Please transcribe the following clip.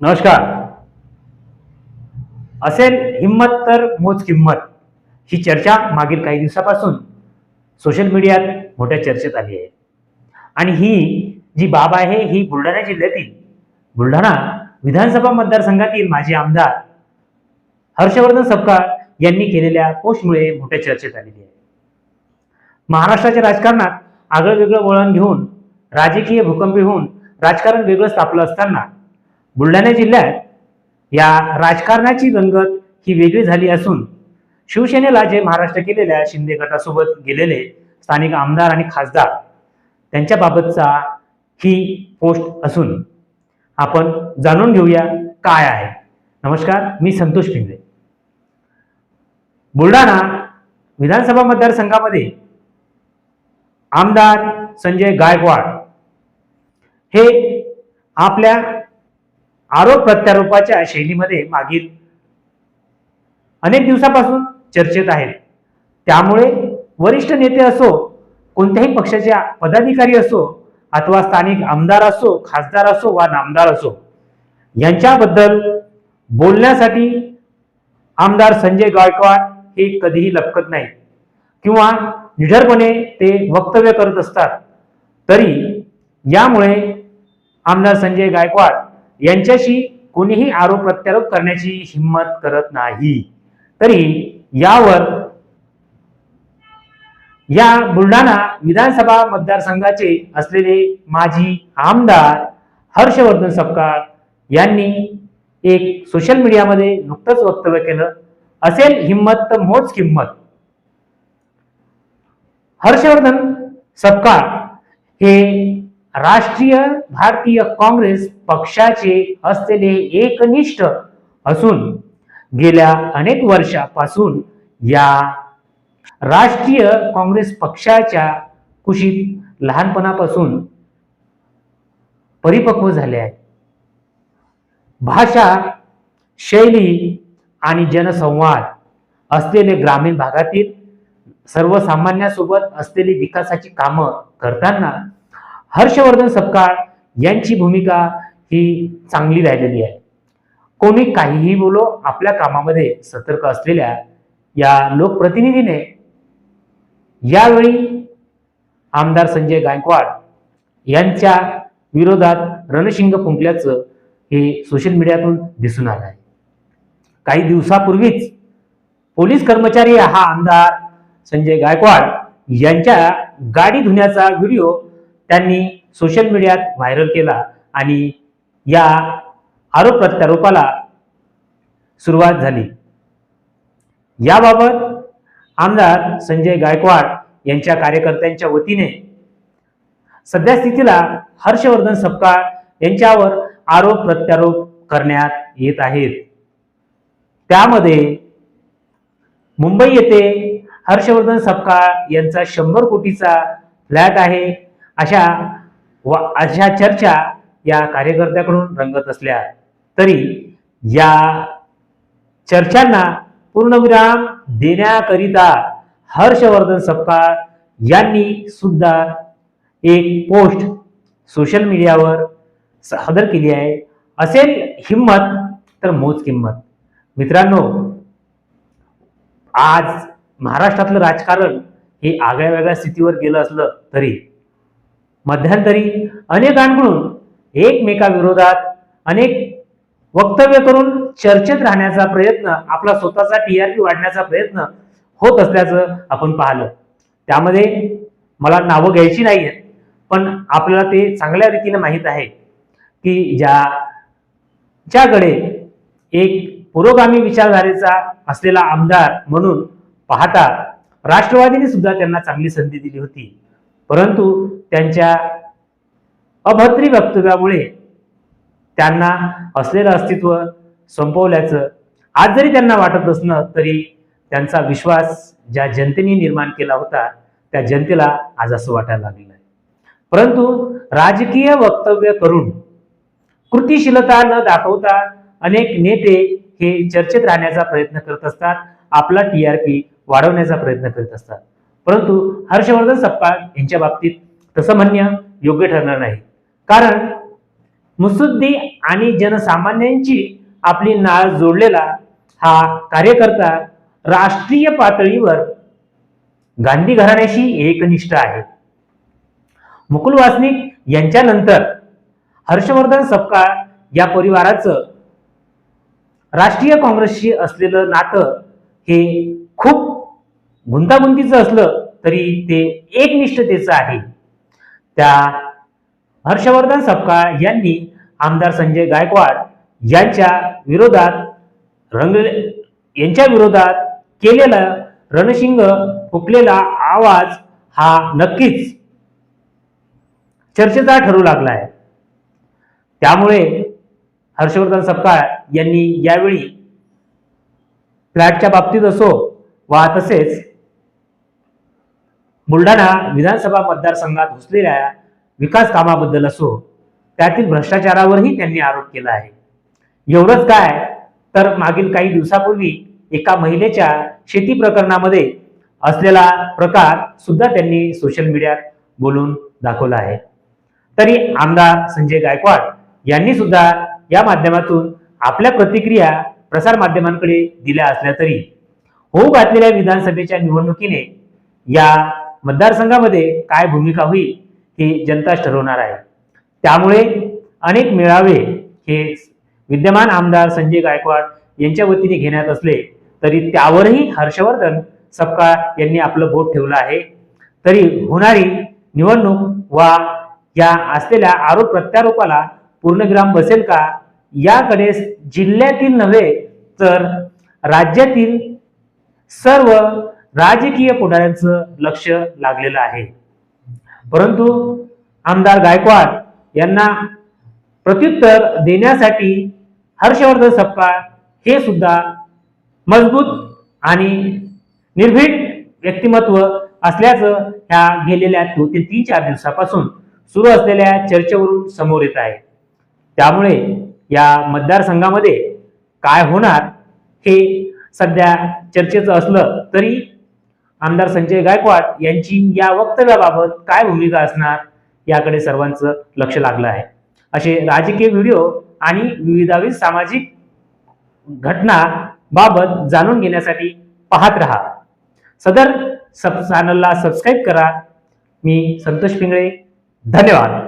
नमस्कार. असेल हिंमत तर मोज किंमत. ही चर्चा मागील काही दिवसापासून सोशल मीडियात मोठ्या चर्चेत आली आहे. आणि ही जी बाब आहे ही बुलढाणा जिल्ह्यातील बुलढाणा विधानसभा मतदारसंघातील माजी आमदार हर्षवर्धन सपकाळ यांनी केलेल्या पोस्टमुळे मोठ्या चर्चेत आलेली आहे. महाराष्ट्राच्या राजकारणात आगळं वेगळं वळण घेऊन राजकीय भूकंपी होऊन राजकारण वेगळं स्थापलं असताना बुलढाणा जिल्ह्यात या राजकारणाची रंगत ही वेगळी झाली असून शिवसेनेला जे महाराष्ट्र केलेल्या शिंदे गटासोबत गेलेले स्थानिक आमदार आणि खासदार त्यांच्याबाबतचा ही पोस्ट असून आपण जाणून घेऊया काय आहे. नमस्कार मी संतोष पिंगळे. बुलढाणा विधानसभा मतदारसंघामध्ये आमदार संजय गायकवाड हे आपल्या आरोप प्रत्यारोपाच्या शैलीमध्ये मागील अनेक दिवसापासून चर्चेत आहेत. त्यामुळे वरिष्ठ नेते असो कोणत्याही पक्षाच्या पदाधिकारी असो अथवा स्थानिक आमदार असो खासदार असो वा नामदार असो यांच्याबद्दल बोलण्यासाठी आमदार संजय गायकवाड हे कधीही लपकत नाही किंवा निडरपणे ते वक्तव्य करत असतात. तरी यामुळे आमदार संजय गायकवाड यांच्याशी कोणीही आरोप प्रत्यारोप करण्याची हिंमत करत नाही. तरी यावर या बुलढाणा विधानसभा मतदारसंघाचे असलेले माजी आमदार हर्षवर्धन सपकाळ यांनी एक सोशल मीडियामध्ये नुकतंच वक्तव्य केलं. असेल हिंमत तर मोज किंमत. हर्षवर्धन सपकाळ हे राष्ट्रीय भारतीय काँग्रेस पक्षाचे असलेले एकनिष्ठ असून गेल्या अनेक वर्षापासून या राष्ट्रीय काँग्रेस पक्षाच्या कुशीत लहानपणापासून परिपक्व झाले आहे. भाषा शैली आणि जनसंवाद असलेले ग्रामीण भागातील सर्वसामान्यासोबत असलेली विकासाची कामं करताना हर्षवर्धन सपकाळ यांची भूमिका ही चांगली राहिलेली आहे. कोणी काहीही बोलो आपल्या कामामध्ये सतर्क असलेल्या या लोकप्रतिनिधीने यावेळी आमदार संजय गायकवाड यांच्या विरोधात रणशिंग फुंकल्याचं हे सोशल मीडियातून दिसून आलं आहे. काही दिवसापूर्वीच पोलीस कर्मचारी हा आमदार संजय गायकवाड यांच्या गाडी धुण्याचा व्हिडिओ त्यांनी सोशल मीडियात व्हायरल केला आणि या आरोप प्रत्यारोपाला सुरुवात झाली. याबाबत आमदार संजय गायकवाड यांच्या कार्यकर्त्यांच्या वतीने सध्या स्थितीला हर्षवर्धन सपकाळ यांच्यावर आरोप प्रत्यारोप करण्यात येत आहेत. त्यामध्ये मुंबई येथे हर्षवर्धन सपकाळ यांचा शंभर कोटीचा फ्लॅट आहे. अशा व अशा चर्चा या कार्यकर्त्याकडून रंगत असल्या तरी या चर्चांना पूर्णविराम देण्याकरिता हर्षवर्धन सपकाळ यांनी सुद्धा एक पोस्ट सोशल मीडियावर सादर केली आहे. असेल हिंमत तर मोज किंमत. मित्रांनो आज महाराष्ट्रातलं राजकारण हे आगळ्या वेगळ्या स्थितीवर गेलं असलं तरी मध्यंतरी अनेकांकडून एकमेकाविरोधात अनेक वक्तव्य करून चर्चेत राहण्याचा प्रयत्न आपला स्वतःचा टीआरपी वाढण्याचा प्रयत्न होत असल्याचं आपण पाहिलं. त्यामध्ये मला नावं घ्यायची नाही आहेत पण आपल्याला ते चांगल्या रीतीने माहीत आहे की ज्या ज्याकडे एक पुरोगामी विचारधारेचा असलेला आमदार म्हणून पाहता राष्ट्रवादीने सुद्धा त्यांना चांगली संधी दिली होती. परंतु त्यांच्या अभद्री वक्तव्यामुळे त्यांना असलेलं अस्तित्व संपवल्याचं आज जरी त्यांना वाटत असलं तरी त्यांचा विश्वास ज्या जनतेने निर्माण केला होता त्या जनतेला आज असं वाटायला लागलेलं आहे. परंतु राजकीय वक्तव्य करून कृतीशीलता न दाखवता अनेक नेते हे चर्चेत राहण्याचा प्रयत्न करत असतात आपला टीआरपी वाढवण्याचा प्रयत्न करत असतात. परंतु हर्षवर्धन सपकाळ यांच्या बाबतीत तसं म्हणणं योग्य ठरणार नाही. कारण मुसुद्दी आणि जनसामान्यांची आपली नाळ जोडलेला हा कार्यकर्ता राष्ट्रीय पातळीवर गांधी घराण्याशी एकनिष्ठ आहे. मुकुल वासनिक यांच्यानंतर हर्षवर्धन सपकाळ या परिवाराचं राष्ट्रीय काँग्रेसशी असलेलं नातं हे खूप गुंतागुंतीचं असलं तरी ते एकनिष्ठतेचं आहे. त्या हर्षवर्धन सपकाळ यांनी आमदार संजय गायकवाड यांच्या विरोधात रंग यांच्या विरोधात केलेला रणशिंग फुकलेला आवाज हा नक्कीच चर्चेचा ठरू लागला आहे. त्यामुळे हर्षवर्धन सपकाळ यांनी यावेळी फ्लॅटच्या बाबतीत असो वा तसेच बुलढाणा विधानसभा मतदारसंघात घुसलेल्या विकास कामाबद्दल असो त्यातील भ्रष्टाचारावरही त्यांनी आरोप केला आहे. एवढंच काय तर मागील काही दिवसापूर्वी एका महिलेच्या शेती प्रकरणामध्ये असलेला प्रकार सुद्धा त्यांनी सोशल मीडियात बोलून दाखवला आहे. तरी आमदार संजय गायकवाड यांनी सुद्धा या माध्यमातून आपल्या प्रतिक्रिया प्रसार माध्यमांकडे दिल्या असल्या तरी होऊ घातलेल्या विधानसभेच्या निवडणुकीने या मतदारसंघामध्ये काय भूमिका होईल हे जनताच ठरवणार आहे. त्यामुळे अनेक मेळावे हे विद्यमान आमदार संजय गायकवाड यांच्या वतीने घेण्यात असले तरी त्यावरही हर्षवर्धन सपकाळ यांनी आपलं बोट ठेवलं आहे. तरी होणारी निवडणूक वा या असलेल्या आरोप प्रत्यारोपाला पूर्णग्राम बसेल का? याकडे जिल्ह्यातील नव्हे तर राज्यातील सर्व राजकीय पुढाऱ्यांचं लक्ष लागलेलं आहे. परंतु आमदार गायकवाड यांना प्रत्युत्तर देण्यासाठी हर्षवर्धन सपकाळ हे सुद्धा मजबूत आणि निर्भीड व्यक्तिमत्व असल्याचं ह्या गेलेल्या दोन ते तीन चार दिवसापासून सुरू असलेल्या चर्चेवरून समोर येत आहे. त्यामुळे या मतदारसंघामध्ये काय होणार हे सध्या चर्चेचं असलं तरी आमदार संजय गायकवाड यांची या वक्तव्याबाबत काय भूमिका असणार याकडे सर्वांचं लक्ष लागलं आहे. असे राजकीय व्हिडिओ आणि विविधाविध सामाजिक घटना बाबत जाणून घेण्यासाठी पाहत रहा. सदर सब चॅनलला सबस्क्राईब करा. मी संतोष पिंगळे. धन्यवाद.